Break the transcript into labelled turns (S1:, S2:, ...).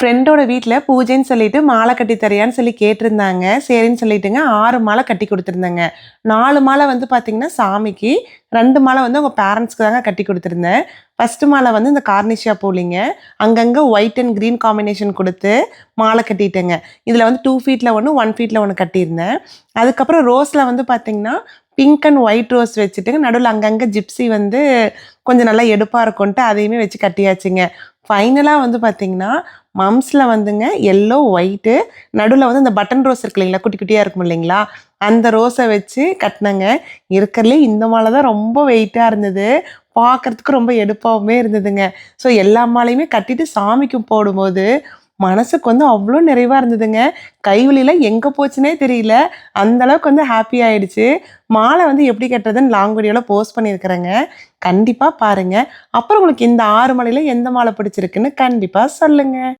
S1: ஃப்ரெண்டோட வீட்டில் பூஜைன்னு சொல்லிட்டு மாலை கட்டி தரையான்னு சொல்லி கேட்டிருந்தாங்க. சரின்னு சொல்லிட்டுங்க ஆறு மாலை கட்டி கொடுத்துருந்தேங்க. நாலு மாலை வந்து பார்த்தீங்கன்னா சாமிக்கு ரெண்டு மாலை வந்து உங்கள் பேரண்ட்ஸ்க்கு தாங்க கட்டி கொடுத்துருந்தேன். ஃபஸ்ட்டு மாலை வந்து இந்த கார்னிஷியா பூலிங்க. அங்கங்கே ஒயிட் அண்ட் க்ரீன் காம்பினேஷன் கொடுத்து மாலை கட்டிட்டேங்க. இதில் வந்து டூ ஃபீட்டில் ஒன்று ஒன் ஃபீட்டில் ஒன்று கட்டியிருந்தேன். அதுக்கப்புறம் ரோஸில் வந்து பார்த்தீங்கன்னா பிங்க் அண்ட் ஒயிட் ரோஸ் வச்சுட்டுங்க நடுவில் அங்கங்கே ஜிப்ஸி வந்து கொஞ்சம் நல்லா எடுப்பாக இருக்கும்ன்ட்டு அதையுமே வச்சு கட்டியாச்சுங்க. ஃபைனலாக வந்து பார்த்தீங்கன்னா மம்ஸில் வந்துங்க எல்லோ ஒயிட்டு நடுவில் வந்து இந்த பட்டன் ரோஸ் இருக்கு இல்லைங்களா குட்டி குட்டியாக இருக்கும் இல்லைங்களா அந்த ரோஸை வச்சு கட்டினங்க. இருக்கிறதுலே இந்த மாலை தான் ரொம்ப வெயிட்டாக இருந்தது. பார்க்கறதுக்கு ரொம்ப எடுப்பாகவுமே இருந்ததுங்க. ஸோ எல்லா மாலையுமே கட்டிட்டு சாமிக்கு போடும்போது மனசுக்கு வந்து அவ்வளோ நிறைவாக இருந்ததுங்க. கைவலியில் எங்கே போச்சுனே தெரியல. அந்த அளவுக்கு வந்து ஹாப்பி ஆயிடுச்சு. மாலை வந்து எப்படி கட்டுறதுன்னு லாங் வீடியோவில் போஸ்ட் பண்ணியிருக்கிறேங்க. கண்டிப்பாக பாருங்கள் அப்புறம் உங்களுக்கு இந்த ஆறு மலையில் எந்த மாலை பிடிச்சிருக்குன்னு கண்டிப்பாக சொல்லுங்கள்